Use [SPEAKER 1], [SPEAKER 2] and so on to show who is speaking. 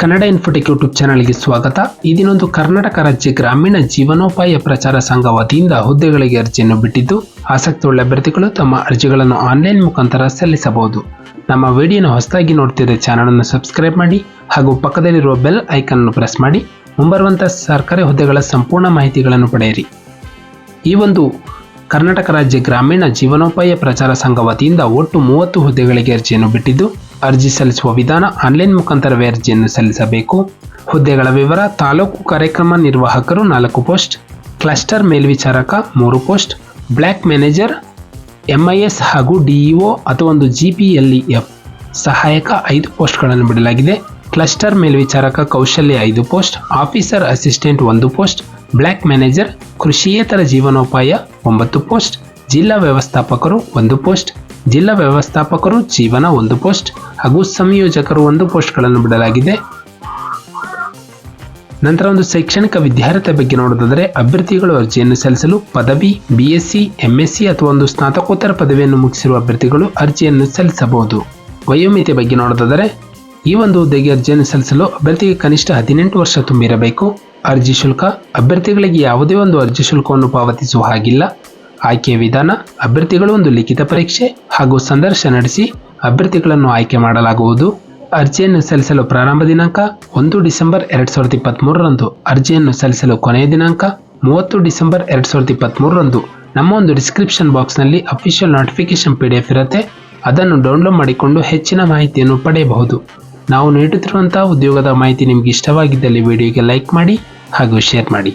[SPEAKER 1] Kannada Infotech YouTube ಚಾನಲ್ಗೆ ಸ್ವಾಗತ. ಈ ದಿನೊಂದು ಕರ್ನಾಟಕ ರಾಜ್ಯ ಗ್ರಾಮೀಣ ಜೀವನೋಪಾಯ ಪ್ರಚಾರ ಸಂಘ ವತಿಯಿಂದ ಹುದ್ದೆಗಳಿಗೆ ಅರ್ಜಿಯನ್ನು ಬಿಟ್ಟಿದ್ದು ಆಸಕ್ತಿಯುಳ್ಳ ಅಭ್ಯರ್ಥಿಗಳು ತಮ್ಮ ಅರ್ಜಿಗಳನ್ನು ಆನ್ಲೈನ್ ಮುಖಾಂತರ ಸಲ್ಲಿಸಬಹುದು. ನಮ್ಮ ವಿಡಿಯೋನ ಹೊಸದಾಗಿ ನೋಡ್ತಿದ್ದರೆ ಚಾನಲನ್ನು ಸಬ್ಸ್ಕ್ರೈಬ್ ಮಾಡಿ, ಹಾಗೂ ಪಕ್ಕದಲ್ಲಿರುವ ಬೆಲ್ ಐಕನ್ ಅನ್ನು ಪ್ರೆಸ್ ಮಾಡಿ ಮುಂಬರುವಂತಹ ಸರ್ಕಾರಿ ಹುದ್ದೆಗಳ ಸಂಪೂರ್ಣ ಮಾಹಿತಿಗಳನ್ನು ಪಡೆಯಿರಿ. ಈ ಒಂದು ಕರ್ನಾಟಕ ರಾಜ್ಯ ಗ್ರಾಮೀಣ ಜೀವನೋಪಾಯ ಪ್ರಚಾರ ಸಂಘ ವತಿಯಿಂದ ಒಟ್ಟು ಮೂವತ್ತು ಹುದ್ದೆಗಳಿಗೆ ಅರ್ಜಿಯನ್ನು ಬಿಟ್ಟಿದ್ದು ಅರ್ಜಿ ಸಲ್ಲಿಸುವ ವಿಧಾನ ಆನ್ಲೈನ್ ಮುಖಾಂತರವೇ ಅರ್ಜಿಯನ್ನು ಸಲ್ಲಿಸಬೇಕು. ಹುದ್ದೆಗಳ ವಿವರ, ತಾಲೂಕು ಕಾರ್ಯಕ್ರಮ ನಿರ್ವಾಹಕರು ನಾಲ್ಕು ಪೋಸ್ಟ್, ಕ್ಲಸ್ಟರ್ ಮೇಲ್ವಿಚಾರಕ ಮೂರು ಪೋಸ್ಟ್ ಬ್ಲ್ಯಾಕ್ ಮ್ಯಾನೇಜರ್, ಎಂಐಎಸ್ ಹಾಗೂ ಡಿಇಒ ಅಥವಾ ಒಂದು ಜಿ ಪಿ ಎಲ್ ಎಫ್ ಸಹಾಯಕ ಐದು ಪೋಸ್ಟ್ಗಳನ್ನು ಬಿಡಲಾಗಿದೆ. ಕ್ಲಸ್ಟರ್ ಮೇಲ್ವಿಚಾರಕ ಕೌಶಲ್ಯ ಐದು ಪೋಸ್ಟ್, ಆಫೀಸರ್ ಅಸಿಸ್ಟೆಂಟ್ ಒಂದು ಪೋಸ್ಟ್ ಬ್ಲ್ಯಾಕ್ ಮ್ಯಾನೇಜರ್ ಕೃಷಿಯೇತರ ಜೀವನೋಪಾಯ ಒಂಬತ್ತು ಪೋಸ್ಟ್, ಜಿಲ್ಲಾ ವ್ಯವಸ್ಥಾಪಕರು ಒಂದು ಪೋಸ್ಟ್ ಜಿಲ್ಲಾ ವ್ಯವಸ್ಥಾಪಕರು ಜೀವನ ಒಂದು ಪೋಸ್ಟ್ ಹಾಗೂ ಸಂಯೋಜಕರು ಒಂದು ಪೋಸ್ಟ್ಗಳನ್ನು ಬಿಡಲಾಗಿದೆ. ನಂತರ ಒಂದು ಶೈಕ್ಷಣಿಕ ವಿದ್ಯಾರ್ಹತೆ ಬಗ್ಗೆ ನೋಡೋದಾದರೆ ಅಭ್ಯರ್ಥಿಗಳು ಅರ್ಜಿಯನ್ನು ಸಲ್ಲಿಸಲು ಪದವಿ B S C M S C ಅಥವಾ ಒಂದು ಸ್ನಾತಕೋತ್ತರ ಪದವಿಯನ್ನು ಮುಗಿಸಿರುವ ಅಭ್ಯರ್ಥಿಗಳು ಅರ್ಜಿಯನ್ನು ಸಲ್ಲಿಸಬಹುದು. ವಯೋಮಿತಿ ಬಗ್ಗೆ ನೋಡೋದಾದರೆ ಈ ಒಂದು ಹುದ್ದೆಗೆ ಅರ್ಜಿಯನ್ನು ಸಲ್ಲಿಸಲು ಅಭ್ಯರ್ಥಿಗೆ ಕನಿಷ್ಠ ಹದಿನೆಂಟು ವರ್ಷ ತುಂಬಿರಬೇಕು. ಅರ್ಜಿ ಶುಲ್ಕ, ಅಭ್ಯರ್ಥಿಗಳಿಗೆ ಯಾವುದೇ ಒಂದು ಅರ್ಜಿ ಶುಲ್ಕವನ್ನು ಪಾವತಿಸುವ ಹಾಗಿಲ್ಲ. ಆಯ್ಕೆಯ ವಿಧಾನ, ಅಭ್ಯರ್ಥಿಗಳು ಒಂದು ಲಿಖಿತ ಪರೀಕ್ಷೆ ಹಾಗೂ ಸಂದರ್ಶನ ನಡೆಸಿ ಅಭ್ಯರ್ಥಿಗಳನ್ನು ಆಯ್ಕೆ ಮಾಡಲಾಗುವುದು. ಅರ್ಜಿಯನ್ನು ಸಲ್ಲಿಸಲು ಪ್ರಾರಂಭ ದಿನಾಂಕ ಒಂದು ಡಿಸೆಂಬರ್ ಎರಡ್ ಸಾವಿರದ ಇಪ್ಪತ್ತ್ಮೂರರಂದು ಅರ್ಜಿಯನ್ನು ಸಲ್ಲಿಸಲು ಕೊನೆಯ ದಿನಾಂಕ ಮೂವತ್ತು ಡಿಸೆಂಬರ್ ಎರಡ್ ಸಾವಿರದ ಇಪ್ಪತ್ತ್ಮೂರರಂದು ನಮ್ಮ ಒಂದು ಡಿಸ್ಕ್ರಿಪ್ಷನ್ ಬಾಕ್ಸ್ನಲ್ಲಿ official notification P D F ಇರುತ್ತೆ. ಅದನ್ನು ಡೌನ್ಲೋಡ್ ಮಾಡಿಕೊಂಡು ಹೆಚ್ಚಿನ ಮಾಹಿತಿಯನ್ನು ಪಡೆಯಬಹುದು. ನಾವು ನೀಡುತ್ತಿರುವಂತಹ ಉದ್ಯೋಗದ ಮಾಹಿತಿ ನಿಮಗೆ ಇಷ್ಟವಾಗಿದ್ದಲ್ಲಿ ವಿಡಿಯೋಗೆ ಲೈಕ್ ಮಾಡಿ ಹಾಗೂ ಶೇರ್ ಮಾಡಿ.